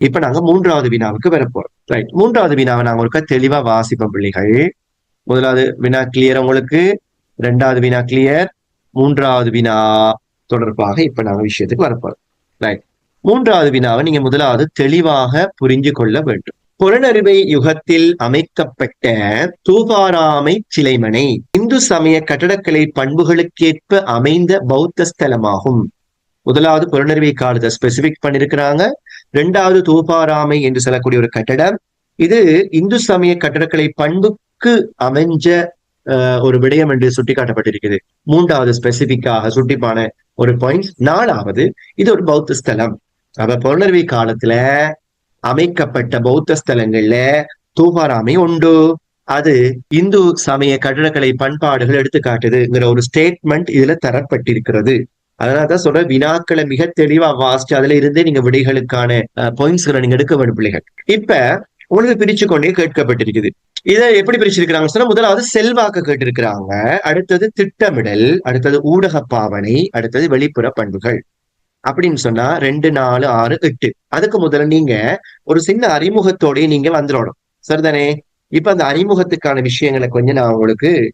இப்ப நாங்க மூன்றாவது வினாவுக்கு வரப்போறோம். ரைட் மூன்றாவது வினாவை நாங்க ஒருக்கா தெளிவா வாசிப்போம் பிள்ளைகள். முதலாவது வினா கிளியர் உங்களுக்கு. ரெண்டாவது வினா கிளியர் மூன்றாவது வினா தொடர்பாக இப்ப நாங்க விஷயத்துக்கு வரப்போறோம். ரைட் மூன்றாவது வினாவை நீங்க முதலாவது தெளிவாக புரிஞ்சு கொள்ள வேண்டும். புறநறுவை யுகத்தில் அமைக்கப்பட்ட தூபாராமை சிலைமனை இந்து சமய கட்டடக்கலை பண்புகளுக்கேற்ப அமைந்த பௌத்த ஸ்தலமாகும். முதலாவது புறநறுவை காலத்தை ஸ்பெசிபிக் பண்ணிருக்கிறாங்க. இரண்டாவது தூபாராமை என்று சொல்லக்கூடிய ஒரு கட்டடம். இது இந்து சமய கட்டடக்கலை பண்புக்கு அமைஞ்ச ஒரு விடயம் என்று சுட்டிக்காட்டப்பட்டிருக்குது மூன்றாவது ஸ்பெசிபிக்காக சுட்டிப்பான ஒரு பாயிண்ட் நாலாவது இது ஒரு பௌத்த ஸ்தலம். அப்ப புனர்வி காலத்துல அமைக்கப்பட்ட பௌத்த ஸ்தலங்கள்ல தூபாராமை உண்டு. அது இந்து சமய கட்டடக்கலை பண்பாடுகள் எடுத்துக்காட்டுதுங்கிற ஒரு ஸ்டேட்மெண்ட் இதுல தரப்பட்டிருக்கிறது. அதனாலதான் சொல்ற வினாக்களை மிக தெளிவா வாசிச்சு அதுல இருந்தே நீங்க விடைகளுக்கான பாயிண்ட்ஸ்களை நீங்க எடுக்க வேண்டும் பிள்ளைகள். இப்ப உங்களுக்கு பிரிச்சு கொண்டே கேட்கப்பட்டிருக்குது. இதை எப்படி பிரிச்சிருக்கிறாங்க சொன்னா முதலாவது செல்வாக்கு கேட்டிருக்கிறாங்க. அடுத்தது திட்டமிடல் அடுத்தது ஊடக பாவனை அடுத்தது வெளிப்புற பண்புகள். அப்படின்னு சொன்னா ரெண்டு நாலு ஆறு எட்டு. அதுக்கு முதல்ல நீங்க ஒரு சின்ன அறிமுகத்தோடய நீங்க வந்துடணும். சரிதானே? இப்ப அந்த அறிமுகத்துக்கான விஷயங்களை கொஞ்சம் நான் உங்களுக்கு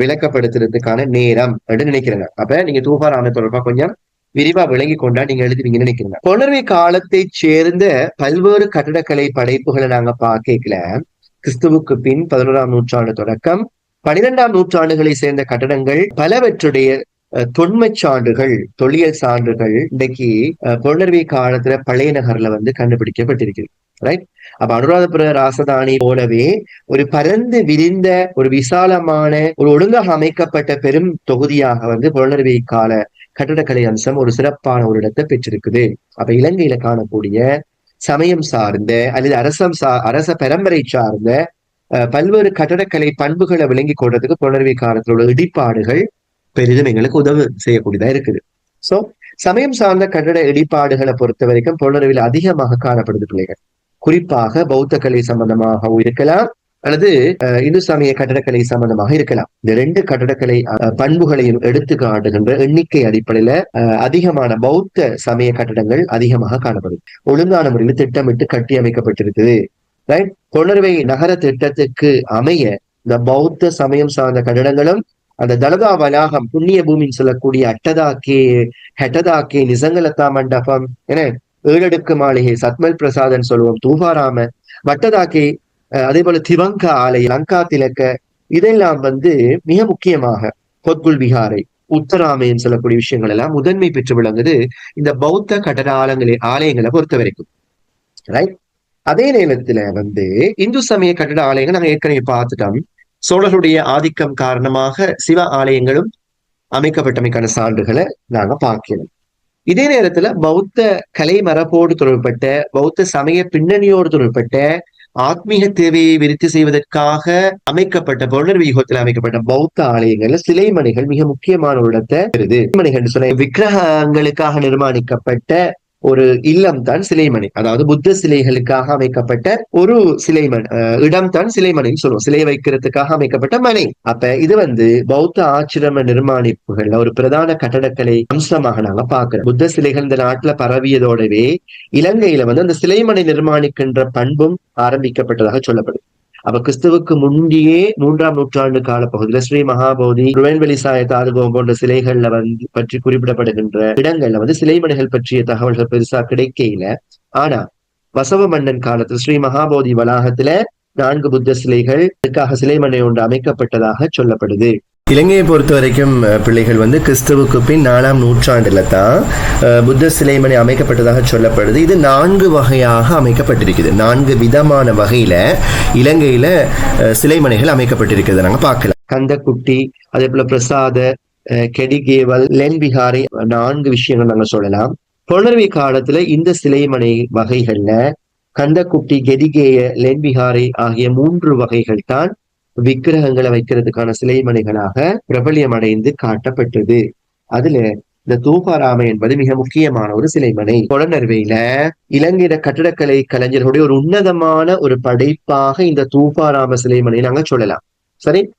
விளக்கப்படுத்துறதுக்கான நேரம் அப்படின்னு நினைக்கிறேங்க. அப்ப நீங்க தூபாராம தொடர்பா கொஞ்சம் விரிவா விளங்கி கொண்டா நீங்க எழுதுவீங்கன்னு நினைக்கிறீங்க. கொணர்வை காலத்தை சேர்ந்த பல்வேறு கட்டடக்கலை படைப்புகளை நாங்க பார்க்கல. கிறிஸ்துவுக்கு பின் பதினோராம் நூற்றாண்டு தொடக்கம் பனிரெண்டாம் நூற்றாண்டுகளை சேர்ந்த கட்டடங்கள் பலவற்றுடைய தொன்மை சான்றுகள் தொழில் சான்றுகள் இன்னைக்கு பொருளர்வை காலத்துல பழைய நகர்ல வந்து கண்டுபிடிக்கப்பட்டிருக்குது ரைட் அப்ப அனுராதபுர ராசதானி போலவே ஒரு பரந்து விரிந்த ஒரு விசாலமான ஒரு ஒழுங்காக அமைக்கப்பட்ட பெரும் தொகுதியாக வந்து புலனர்வி கால கட்டடக்கலை அம்சம் ஒரு சிறப்பான ஒரு இடத்தை பெற்றிருக்குது. அப்ப இலங்கையில காணக்கூடிய சமயம் சார்ந்த அல்லது அரசம் சா அரச பரம்பரை சார்ந்த பல்வேறு கட்டடக்கலை பண்புகளை விளங்கி கொள்றதுக்கு புலனர்வி காலத்தில் உள்ள இடிப்பாடுகள் பெரிதும் எங்களுக்கு உதவு செய்யக்கூடியதா இருக்குது. சோ சமயம் சார்ந்த கட்டட இடிபாடுகளை பொறுத்த வரைக்கும் புலனறிவில் அதிகமாக காணப்படுது பிள்ளைகள். குறிப்பாக பௌத்த கலை சம்பந்தமாகவும் இருக்கலாம் அல்லது இந்து சமய கட்டடக்கலை சம்பந்தமாக இருக்கலாம். இந்த ரெண்டு கட்டடக்கலை பண்புகளையும் எடுத்து காட்டுகின்ற எண்ணிக்கை அடிப்படையில அதிகமான பௌத்த சமய கட்டடங்கள் அதிகமாக காணப்படும். ஒழுங்கான முறையில் திட்டமிட்டு கட்டி அமைக்கப்பட்டிருக்குது. ரைட் கொணர்வை நகர திட்டத்துக்கு அமைய இந்த பௌத்த சமயம் சார்ந்த கட்டடங்களும் அந்த தலதா வளாகம் புண்ணிய பூமின்னு சொல்லக்கூடிய அட்டதாக்கே ஹெட்டதாக்கே நிசங்கலத்தா மண்டபம் என ஏழடுக்கு மாளிகை சத்மல் பிரசாதன் சொல்லுவோம் தூபாராம வட்டதாக்கி அதே போல திவங்க ஆலை லங்கா திலக்க இதெல்லாம் வந்து மிக முக்கியமாக பொத்குல் விகாரை உத்தராமைன்னு சொல்லக்கூடிய விஷயங்கள் எல்லாம் முதன்மை பெற்று விளங்குது இந்த பௌத்த கட்டட ஆலங்களை ஆலயங்களை பொறுத்த வரைக்கும் ரைட் அதே நேரத்துல வந்து இந்து சமய கட்டட ஆலயங்கள் நாங்கள் ஏற்கனவே பார்த்துட்டோம். சோழருடைய ஆதிக்கம் காரணமாக சிவ ஆலயங்களும் அமைக்கப்பட்டமைக்கான சான்றுகளை நாங்க பார்க்கிறோம். இதே நேரத்துல பௌத்த கலை மரபோடு தொடர்பட்ட பௌத்த சமய பின்னணியோடு தொடர்பட்ட ஆத்மீக தேவையை விருத்தி செய்வதற்காக அமைக்கப்பட்ட பௌர்ணர் யுகத்தில் அமைக்கப்பட்ட பௌத்த ஆலயங்கள்ல சிலை மணிகள் மிக முக்கியமான ஒரு இடத்தை மணிகள் சொன்ன விக்கிரகங்களுக்காக நிர்மாணிக்கப்பட்ட ஒரு இல்லம் தான் சிலைமணி. அதாவது புத்த சிலைகளுக்காக அமைக்கப்பட்ட ஒரு சிலைமன் இடம் தான் சிலைமணின்னு சொல்லுவோம். சிலை வைக்கிறதுக்காக அமைக்கப்பட்ட மனை. அப்ப இது வந்து பௌத்த ஆச்சிரம நிர்மாணிப்புகள்ல ஒரு பிரதான கட்டடக்கலை அம்சமாக நாங்க பாக்குறோம் புத்த சிலைகள் இந்த நாட்டுல பரவியதோடவே இலங்கையில வந்து அந்த சிலைமனை நிர்மாணிக்கின்ற பண்பும் ஆரம்பிக்கப்பட்டதாக சொல்லப்படுது. அப்ப கிறிஸ்துவுக்கு முந்தியே மூன்றாம் நூற்றாண்டு கால பகுதியில ஸ்ரீ மகாபோதி ருவன்வெளி சாய தாதுகோம் போன்ற சிலைகள்ல வந்து பற்றி குறிப்பிடப்படுகின்ற இடங்கள்ல வந்து சிலைமனைகள் பற்றிய தகவல்கள் பெருசா கிடைக்கல ஆனா வசவ மன்னன் காலத்துல ஸ்ரீ மகாபோதி வளாகத்துல நான்கு புத்த சிலைகள் இதுக்காக சிலைமனை ஒன்று அமைக்கப்பட்டதாக சொல்லப்படுது. இலங்கையை பொறுத்த வரைக்கும் பிள்ளைகள் வந்து கிறிஸ்துவுக்கு பின் நாலாம் நூற்றாண்டுல தான் புத்த சிலைமணி அமைக்கப்பட்டதாக சொல்லப்படுது. இது நான்கு வகையாக அமைக்கப்பட்டிருக்குது. நான்கு விதமான வகையில இலங்கையில சிலைமனைகள் அமைக்கப்பட்டிருக்கிறது நாங்க பார்க்கலாம். கந்தக்குட்டி அதே போல பிரசாத கெடிகேவல் லென்பிகாரி நான்கு விஷயங்கள் நாங்க சொல்லலாம். புலர்வி காலத்துல இந்த சிலைமனை வகைகள்ல கந்தக்குட்டி கெடிகேய லென்பிகாரி ஆகிய மூன்று வகைகள் தான் விக்கிரகங்களை வைக்கிறதுக்கான சிலைமணிகளாக பிரபலியம் அடைந்து காட்டப்பட்டது. அதுல இந்த தூபாராம என்பது மிக முக்கியமான ஒரு சிலைமனை கொடநர்வையில இலங்கையில கட்டடக்கலை கலைஞர்களுடைய ஒரு உன்னதமான ஒரு படைப்பாக இந்த தூபாராம சிலைமனை நாங்க சொல்லலாம். சரி?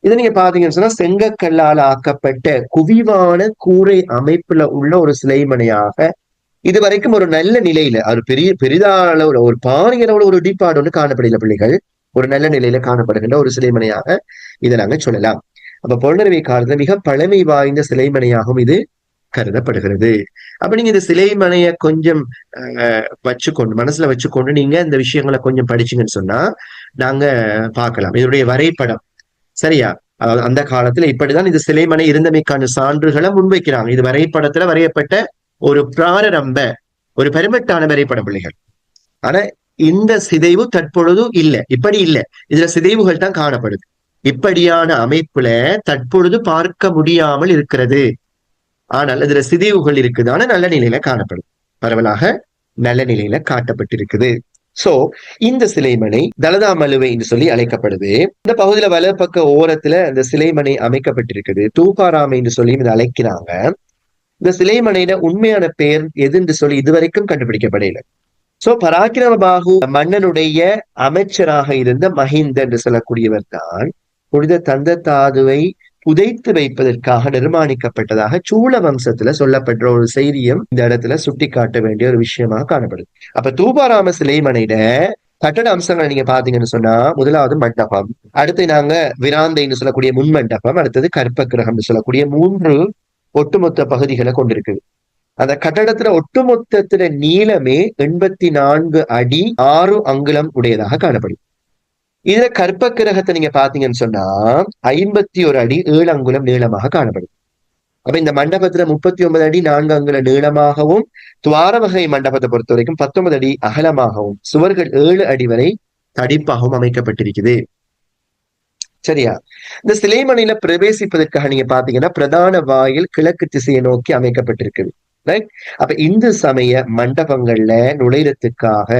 இதை நீங்க பாத்தீங்கன்னு சொன்னா செங்கக்கல்லால் ஆக்கப்பட்ட குவிவான கூரை அமைப்புல உள்ள ஒரு சிலைமனையாக இது வரைக்கும் ஒரு நல்ல நிலையில ஒரு பெரிய பெரிதான ஒரு பாரிய அளவுல ஒரு இடிபாடு ஒன்று காணப்படல பிள்ளைகள். ஒரு நல்ல நிலையில காணப்படுகின்ற ஒரு சிலைமனையாக இதை நாங்க சொல்லலாம். அப்ப பொருளரவை காலத்துல மிக பழமை வாய்ந்த சிலைமனையாகவும் இது கருதப்படுகிறது. அப்ப நீங்க இந்த சிலைமனைய கொஞ்சம் வச்சுக்கொண்டு மனசுல வச்சுக்கொண்டு நீங்க இந்த விஷயங்களை கொஞ்சம் படிச்சீங்கன்னு சொன்னா நாங்க பார்க்கலாம். இதனுடைய வரைபடம். சரியா? அந்த காலத்துல இப்படிதான் இந்த சிலைமனை இருந்தமைக்கான சான்றுகளை முன்வைக்கிறாங்க. இது வரைபடத்துல வரையப்பட்ட ஒரு பிராரம்ப ஒரு பெருமட்டான வரைபட பிள்ளைகள். ஆனா இந்த சிதைவு தற்பொழுது இல்ல. இப்படி இல்ல. இதுல சிதைவுகள் தான் காணப்படுது. இப்படியான அமைப்புல தற்பொழுது பார்க்க முடியாமல் இருக்கிறது. ஆனால் இதுல சிதைவுகள் இருக்குதான நல்ல நிலையில காணப்படும். பரவலாக நல்ல நிலையில காட்டப்பட்டிருக்குது. சோ இந்த சிலைமனை தலதா மலுவை என்று சொல்லி அழைக்கப்படுது. இந்த பகுதியில வலப்பக்க ஓரத்துல அந்த சிலைமனை அமைக்கப்பட்டிருக்குது. தூபாராமை என்று சொல்லி இதை அழைக்கிறாங்க. இந்த சிலைமனையில உண்மையான பெயர் எதுன்னு சொல்லி இதுவரைக்கும் கண்டுபிடிக்கப்படையில சோ பராக்கிரம பாகு மன்னனுடைய அமைச்சராக இருந்த மஹிந்த என்று சொல்லக்கூடியவர் தான் புனித தந்த தாதுவை புதைத்து வைப்பதற்காக நிர்மாணிக்கப்பட்டதாக சூழ வம்சத்துல சொல்லப்பட்ட ஒரு செய்தியும் இந்த இடத்துல சுட்டி காட்ட வேண்டிய ஒரு விஷயமா காணப்படுது. அப்ப தூபாராம சிலைமனையில கட்டட அம்சங்களை நீங்க பாத்தீங்கன்னு சொன்னா முதலாவது மண்டபம் அடுத்து நாங்க விராந்தைன்னு சொல்லக்கூடிய முன் மண்டபம் அடுத்தது கற்பகிரகம்னு சொல்லக்கூடிய மூன்று ஒட்டுமொத்த பகுதிகளை கொண்டிருக்குது. அந்த கட்டடத்துல ஒட்டுமொத்தத்துல நீளமே எண்பத்தி நான்கு அடி ஆறு அங்குலம் உடையதாக காணப்படும். இதுல கற்ப கிரகத்தை நீங்க பாத்தீங்கன்னு சொன்னா ஐம்பத்தி ஒரு அடி ஏழு அங்குலம் நீளமாக காணப்படும். அப்ப இந்த மண்டபத்துல முப்பத்தி ஒன்பது அடி நான்கு அங்குல நீளமாகவும் துவார வகை மண்டபத்தை பொறுத்த வரைக்கும் பத்தொன்பது அடி அகலமாகவும் சுவர்கள் ஏழு அடி வரை தடிப்பாகவும் அமைக்கப்பட்டிருக்குது. சரியா? இந்த சிலைமணியில பிரவேசிப்பதற்காக நீங்க பாத்தீங்கன்னா பிரதான வாயில் கிழக்கு திசையை நோக்கி அமைக்கப்பட்டிருக்குது. ரைட் அப்ப இந்து சமய மண்டபங்கள்ல நுழைறதுக்காக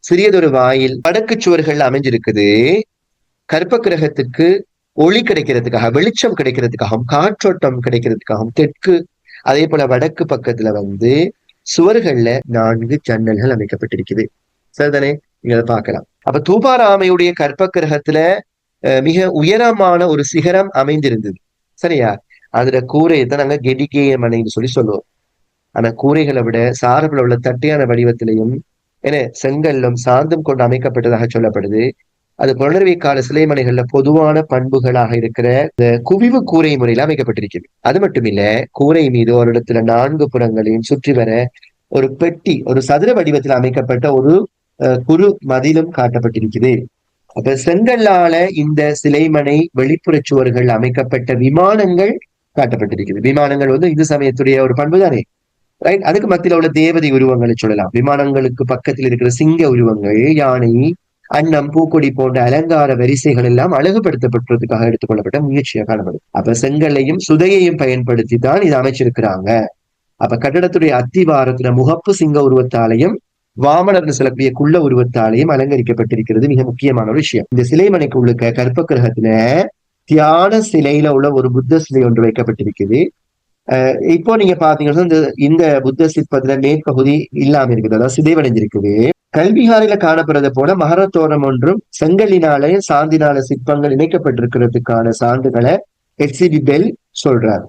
சிறியதொரு வாயில் வடக்கு சுவர்கள் அமைஞ்சிருக்குது. கற்ப கிரகத்துக்கு ஒளி கிடைக்கிறதுக்காக வெளிச்சம் கிடைக்கிறதுக்காகவும் காற்றோட்டம் கிடைக்கிறதுக்காகவும் தெற்கு அதே போல வடக்கு பக்கத்துல வந்து சுவர்கள்ல நான்கு ஜன்னல்கள் அமைக்கப்பட்டிருக்குது. சரிதானே? நீங்க அதை பார்க்கலாம். அப்ப தூபாராமையுடைய கற்ப கிரகத்துல மிக உயரமான ஒரு சிகரம் அமைந்திருந்தது. சரியா? அதுல கூரையை தான் நாங்க கெடிகேய மனைன்னு சொல்லி சொல்லுவோம். ஆனா கூரைகளை விட சார்பில் உள்ள தட்டையான வடிவத்திலையும் என செங்கல்லும் சாந்தம் கொண்டு அமைக்கப்பட்டதாக சொல்லப்படுது. அது புலனர்வி கால சிலைமனைகள்ல பொதுவான பண்புகளாக இருக்கிற இந்த குவிவு கூரை முறையில அமைக்கப்பட்டிருக்கிறது. அது மட்டும் இல்ல கூரை மீது ஒரு இடத்துல நான்கு புறங்களையும் சுற்றி வர ஒரு பெட்டி ஒரு சதுர வடிவத்தில் அமைக்கப்பட்ட ஒரு குறு மதிலும் காட்டப்பட்டிருக்குது அப்ப செங்கல்லால இந்த சிலைமனை வெளிப்புற சுவர்கள் அமைக்கப்பட்ட விமானங்கள் காட்டப்பட்டிருக்குது விமானங்கள் வந்து இந்து சமயத்துடைய ஒரு பண்பு தானே ரைட் அதுக்கு மத்தியில உள்ள தேவதை உருவங்களை சொல்லலாம். விமானங்களுக்கு பக்கத்தில் இருக்கிற சிங்க உருவங்கள் யானை அன்னம் பூக்கொடி போன்ற அலங்கார வரிசைகள் எல்லாம் அழகுபடுத்தப்பட்டதுக்காக எடுத்துக்கொள்ளப்பட்ட முயற்சியாக காணப்படும் அப்ப செங்கல்லையும் சுதையையும் பயன்படுத்தி தான் இது அமைச்சிருக்கிறாங்க. அப்ப கட்டடத்துடைய அத்திவாரத்துல முகப்பு சிங்க உருவத்தாலையும் வாமனர்னு சொல்லக்கூடிய குள்ள உருவத்தாலையும் அலங்கரிக்கப்பட்டிருக்கிறது மிக முக்கியமான ஒரு விஷயம். இந்த சிலை மனைக்கு உள்ளுக்க கற்ப கிரகத்துல தியான சிலையில உள்ள ஒரு புத்த சிலை ஒன்று வைக்கப்பட்டிருக்குது. இப்போ நீங்க பாத்தீங்கன்னா இந்த இந்த புத்த சிற்பத்துல மேற்பகுதி இல்லாம இருக்குது. அதாவது சிதைவடைஞ்சிருக்குது. கல்விகாரில காணப்படுறது போல மகரத்தோரம் ஒன்றும் செங்கலினாலே சாந்தினால சிற்பங்கள் இணைக்கப்பட்டிருக்கிறதுக்கான சான்றுகளை எச்சிபி பெல் சொல்றார்.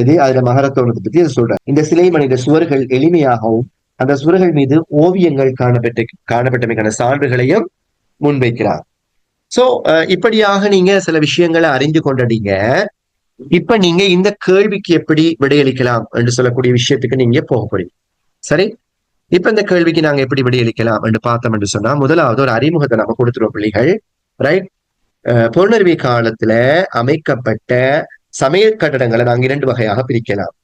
இது அதுல மகரத்தோரத்தை பத்தி சொல்றார். இந்த சிலை மனித சுவர்கள் எளிமையாகவும் அந்த சுவர்கள் மீது ஓவியங்கள் காணப்பட்ட காணப்பட்டமைக்கான சான்றுகளையும் முன்வைக்கிறார். சோ இப்படியாக நீங்க சில விஷயங்களை அறிந்து கொண்டீங்க. இப்ப நீங்க இந்த கேள்விக்கு எப்படி விடையளிக்கலாம் என்று சொல்லக்கூடிய விஷயத்துக்கு நீங்க போக போறீங்க. சரி? இப்ப இந்த கேள்விக்கு நாங்க எப்படி விடையளிக்கலாம் என்று பார்த்தோம் என்று சொன்னா முதலாவது ஒரு அறிமுகத்தை நம்ம கொடுத்துருவோம் பிள்ளைகள். ரைட் பொருணர்வி காலத்துல அமைக்கப்பட்ட சமய கட்டடங்களை நாங்க இரண்டு வகையாக பிரிக்கலாம்.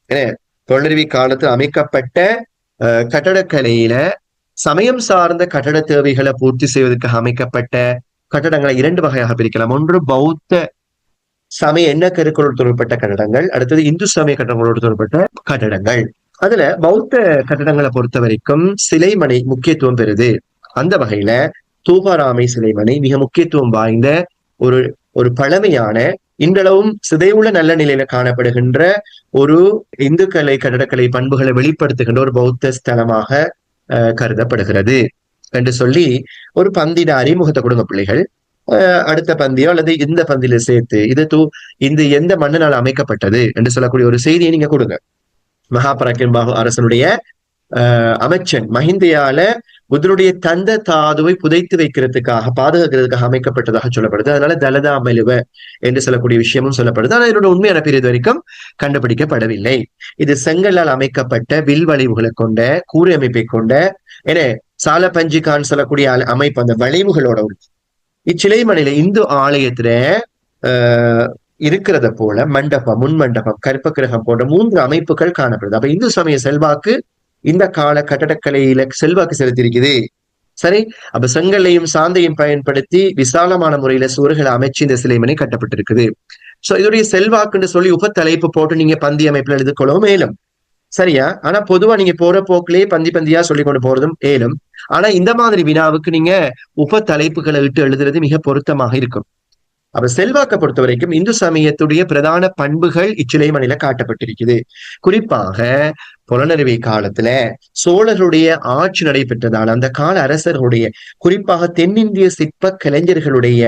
பொருணர்வி காலத்தில் அமைக்கப்பட்ட கட்டடக்கலையில சமயம் சார்ந்த கட்டட தேவைகளை பூர்த்தி செய்வதற்காக அமைக்கப்பட்ட கட்டடங்களை இரண்டு வகையாக பிரிக்கலாம். ஒன்று பௌத்த சமய என்ன கருக்களோடு தொடர்பட்ட கட்டடங்கள் அடுத்தது இந்து சமய கட்டடங்களோடு தொடர்பட்ட கட்டடங்கள். அதுல பௌத்த கட்டடங்களை பொறுத்த வரைக்கும் சிலைமனை முக்கியத்துவம் பெறுது. அந்த வகையில தூபாராமை சிலைமனை மிக முக்கியத்துவம் வாய்ந்த ஒரு ஒரு பழமையான இன்றளவும் சிதைவுள்ள நல்ல நிலையில காணப்படுகின்ற ஒரு இந்துக்கலை கட்டடக்கலை பண்புகளை வெளிப்படுத்துகின்ற ஒரு பௌத்த ஸ்தலமாக கருதப்படுகிறது. என்று சொல்லி ஒரு பந்தின அறிமுகத்தை கொடுங்க பிள்ளைகள். அடுத்த பந்தியோ அல்லது இந்த பந்தியில சேர்த்து இது தூ இந்த எந்த மண்ணினால் அமைக்கப்பட்டது என்று சொல்லக்கூடிய ஒரு செய்தியை நீங்க கொடுங்க. மகாபராக்கிரம்பாகு அரசனுடைய அஹ், அமைச்சன் மஹிந்தையால புத்தனுடைய தந்த தாதுவை புதைத்து வைக்கிறதுக்காக பாதுகாக்கிறதுக்காக அமைக்கப்பட்டதாக சொல்லப்படுது. அதனால தலதா மெலுவ என்று சொல்லக்கூடிய விஷயமும் சொல்லப்படுது. ஆனால் இதனோட உண்மையான பேர் வரைக்கும் கண்டுபிடிக்கப்படவில்லை. இது செங்கல்லால் அமைக்கப்பட்ட வில் வளைவுகளை கொண்ட கூரை அமைப்பை கொண்ட என சால பஞ்சிகான் சொல்லக்கூடிய அமைப்பு அந்த வளைவுகளோட உள்ளது இந்து ஆலயத்துல இருக்கிறத போல மண்டபம் முன் மண்டபம் கற்ப கிரகம் போன்ற மூன்று அமைப்புகள் காணப்படுது. அப்ப இந்து சமய செல்வாக்கு இந்த கால கட்டடக்கலையில செல்வாக்கு செலுத்தியிருக்குது. சரி அப்ப செங்கல்லையும் சாந்தையும் பயன்படுத்தி விசாலமான முறையில சுவர்களை அமைச்சு இந்த சிலைமனை கட்டப்பட்டிருக்குது. சோ இதோடைய செல்வாக்குன்னு சொல்லி உபத்தலைப்பு போட்டு நீங்க பந்தி அமைப்புல எழுதிக்கொள்ளவும் மேலும் சரியா? ஆனா பொதுவா நீங்க போற போக்கிலேயே பந்தி பந்தியா சொல்லி கொண்டு போறதும் ஏலும். ஆனா இந்த மாதிரி வினாவுக்கு நீங்க உப தலைப்புகளை இட்டு எழுதுறது மிக பொருத்தமாக இருக்கும். அப்ப செல்வாக்க பொறுத்த வரைக்கும் இந்து சமயத்துடைய பிரதான பண்புகள் இச்சிலைமணில காட்டப்பட்டிருக்குது. குறிப்பாக புலனறிவை காலத்துல சோழர்களுடைய ஆட்சி நடைபெற்றதால் அந்த கால அரசர்களுடைய குறிப்பாக தென்னிந்திய சிற்ப கலைஞர்களுடைய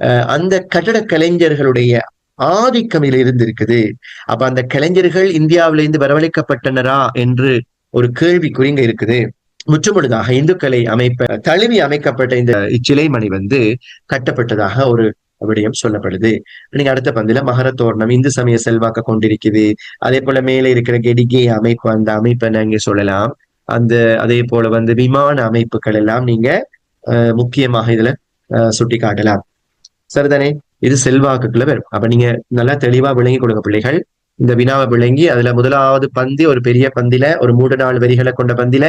அஹ், அந்த கட்டட கலைஞர்களுடைய ஆதிக்கம் இருந்திருக்குது. அப்ப அந்த கலைஞர்கள் இந்தியாவிலிருந்து வரவழைக்கப்பட்டனரா என்று ஒரு கேள்வி குறிங்க இருக்குது. முற்றுமுழுதாக இந்துக்களை அமைப்ப தழுவி அமைக்கப்பட்ட இந்த இச்சிலைமணி வந்து கட்டப்பட்டதாக ஒரு விடயம் சொல்லப்படுது. நீங்க அடுத்த பந்தில மகரத்தோரணம் இந்து சமய செல்வாக்க கொண்டிருக்குது. அதே போல மேலே இருக்கிற கெடிகே அமைப்பு அந்த அமைப்பை நீங்க சொல்லலாம். அந்த அதே போல வந்து விமான அமைப்புகள் எல்லாம் நீங்க முக்கியமாக இதுல அஹ், சுட்டி காட்டலாம் சரிதானே? இது செல்வாக்குக்குள்ள வரும். அப்ப நீங்க நல்லா தெளிவா விளங்கி கொடுங்க பிள்ளைகள். இந்த வினாவை விளங்கி அதுல முதலாவது பந்தி ஒரு பெரிய பந்தில ஒரு மூன்று நாலு வரிகளை கொண்ட பந்தில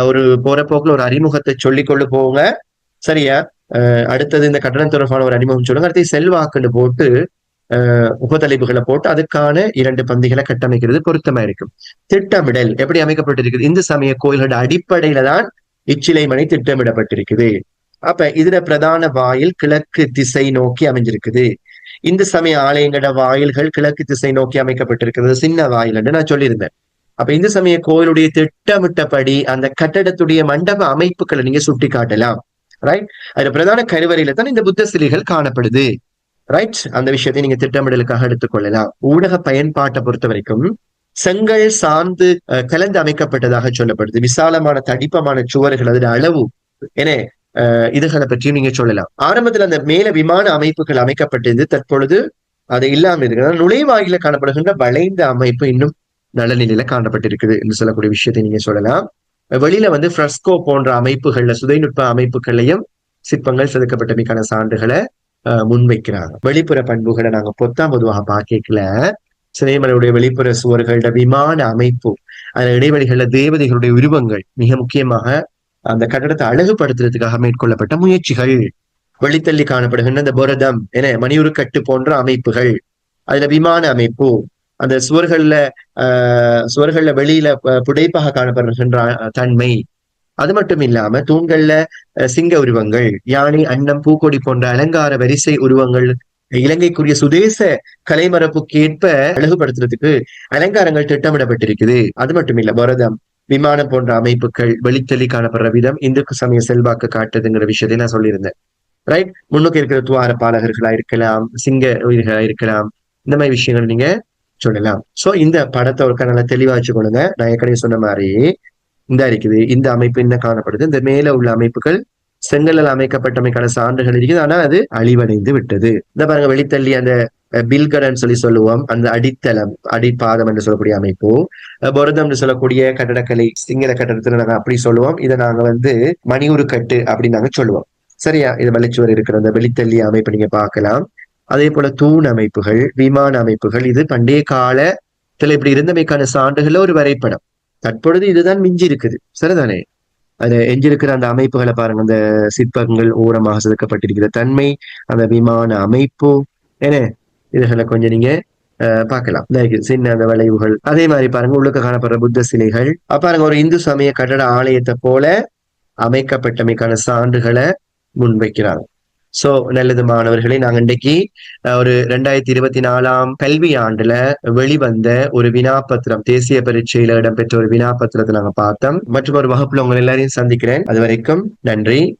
ஒரு போற போக்குல ஒரு அறிமுகத்தை சொல்லிக்கொண்டு போங்க. சரியா? அஹ், அடுத்தது இந்த கட்டணம் தொடர்பான ஒரு அறிமுகம் சொல்லுங்க. அடுத்து செல்வாக்குன்னு போட்டு உபதலைப்புகளை போட்டு அதுக்கான இரண்டு பந்திகளை கட்டமைக்கிறது பொருத்தமா இருக்கும். திட்டமிடல் எப்படி அமைக்கப்பட்டிருக்குது? இந்து சமய கோயில்களோட அடிப்படையில தான் இச்சிலைமனை திட்டமிடப்பட்டிருக்குது. அப்ப இதுல பிரதான வாயில் கிழக்கு திசை நோக்கி அமைஞ்சிருக்குது. இந்து சமய ஆலயங்களோட வாயில்கள் கிழக்கு திசை நோக்கி அமைக்கப்பட்டிருக்கிறது. சின்ன வாயில் என்று நான் சொல்லியிருந்தேன். அப்ப இந்து சமய கோயிலுடைய திட்டமிட்டபடி அந்த கட்டடத்துடைய மண்டப அமைப்புகளை நீங்க சுட்டி காட்டலாம் ரைட் அதுல பிரதான கருவறையில தான் இந்த புத்த சிலைகள் காணப்படுது. ரைட் அந்த விஷயத்தை நீங்க திட்டமிடலுக்காக எடுத்துக்கொள்ளலாம். ஊடக பயன்பாட்டை பொறுத்த வரைக்கும் செங்கல் சார்ந்து அஹ், கலந்து அமைக்கப்பட்டதாக சொல்லப்படுது. விசாலமான தடிப்பமான சுவர்கள் அதோட அளவு. என இதுகளை பற்றியும் நீங்க சொல்லலாம். ஆரம்பத்துல அந்த மேல விமான அமைப்புகள் அமைக்கப்பட்டது தற்பொழுது அது இல்லாமல் இருக்கிறது நுழைவாயில காணப்படுகின்ற வளைந்த அமைப்பு இன்னும் நல்ல நிலையில காணப்பட்டிருக்குது என்று சொல்லக்கூடிய விஷயத்தை நீங்க சொல்லலாம். வெளியில வந்து ஃப்ரெஸ்கோ போன்ற அமைப்புகள்ல சுதைநுட்ப அமைப்புகளையும் சிற்பங்கள் செதுக்கப்பட்டமைக்கான சான்றுகளை முன்வைக்கிறாங்க. வெளிப்புற பண்புகளை நாங்க பொத்தாம் பொதுவாக பார்க்கல. சிலைமலையுடைய வெளிப்புற சுவர்களோட விமான அமைப்பு அந்த இடைவெளிகள்ல தேவதைகளுடைய உருவங்கள் மிக முக்கியமாக அந்த கட்டடத்தை அழகுபடுத்துறதுக்காக மேற்கொள்ளப்பட்ட முயற்சிகள். வெளித்தள்ளி காணப்படுகின்ற அந்த புரதம் என மணியுருக்கட்டு போன்ற அமைப்புகள் அதுல விமான அமைப்பு அந்த சுவர்கள்ல ஆஹ் சுவர்கள்ல வெளியில புடைப்பாக காணப்படுகின்ற தன்மை. அது மட்டும் இல்லாம தூண்கள்ல அஹ், சிங்க உருவங்கள் யானை அன்னம் பூக்கொடி போன்ற அலங்கார வரிசை உருவங்கள் இலங்கைக்குரிய சுதேச கலைமரப்புக்கு ஏற்ப அழகுபடுத்துறதுக்கு அலங்காரங்கள் திட்டமிடப்பட்டிருக்குது. அது மட்டும் இல்ல பரதம் விமானம் போன்ற அமைப்புகள் வெளித்தள்ளி காணப்படுற விதம் இந்து சமய செல்வாக்கு காட்டுதுங்கிற விஷயத்தை நான் சொல்லியிருந்தேன். ரைட் முன்னுக்கு இருக்கிற துவார பாலகர்களா இருக்கலாம் சிங்க உயிர்களா இருக்கலாம் இந்த மாதிரி விஷயங்கள் நீங்க சொல்லலாம். சோ இந்த படத்தை ஒரு நல்லா தெளிவா வச்சுக்கொள்ளுங்க. நான் ஏற்கனவே சொன்ன மாதிரி இந்த இருக்குது இந்த அமைப்பு என்ன காணப்படுது? இந்த மேல உள்ள அமைப்புகள் செங்கலால் அமைக்கப்பட்டமைக்கான சான்றுகள் இருக்குது. ஆனா அது அழிவடைந்து விட்டது. இந்த பாருங்க வெளித்தள்ளி அந்த பில்கடன் சொல்லி சொல்லுவோம். அந்த அடித்தளம் அடிப்பாதம் என்று சொல்லக்கூடிய அமைப்பு. பொருதம் சொல்லக்கூடிய கட்டடக்கலை சிங்கள கட்டடத்துல நாங்க அப்படி சொல்லுவோம். இதை நாங்க வந்து மணியூரு கட்டு அப்படின்னு நாங்க சொல்லுவோம். சரியா? இது மலைச்சுவர் இருக்கிற அந்த வெளித்தள்ளி அமைப்பு நீங்க பார்க்கலாம். அதே போல தூண் அமைப்புகள் விமான அமைப்புகள் இது பண்டைய காலத்துல இப்படி இருந்தமைக்கான சான்றுகள்ல ஒரு வரைபடம். தற்பொழுது இதுதான் மிஞ்சி இருக்குது சரிதானே? அது எஞ்சிருக்கிற அந்த அமைப்புகளை பாருங்க. அந்த சிற்பங்கள் ஓரமாக செதுக்கப்பட்டிருக்கிற தன்மை அந்த விமான அமைப்பு. என்ன இதுகளை கொஞ்சம் நீங்க பார்க்கலாம். சின்ன அந்த வளைவுகள். அதே மாதிரி பாருங்க. உள்ளுக்க காணப்படுற புத்த சிலைகள். பாருங்க ஒரு இந்து சமய கட்டட ஆலயத்தை போல அமைக்கப்பட்டமைக்கான சான்றுகளை முன்வைக்கிறாங்க. சோ நல்லது மாணவர்களே நாங்க இன்றைக்கு ஒரு ரெண்டாயிரத்தி இருபத்தி நாலாம் கல்வி ஆண்டுல வெளிவந்த ஒரு வினாபத்திரம் தேசிய பரீட்சையில இடம்பெற்ற ஒரு வினாபத்திரத்தை நாங்க பார்த்தோம். மற்றும் ஒரு வகுப்புல உங்க எல்லாரையும் சந்திக்கிறேன். அது வரைக்கும் நன்றி.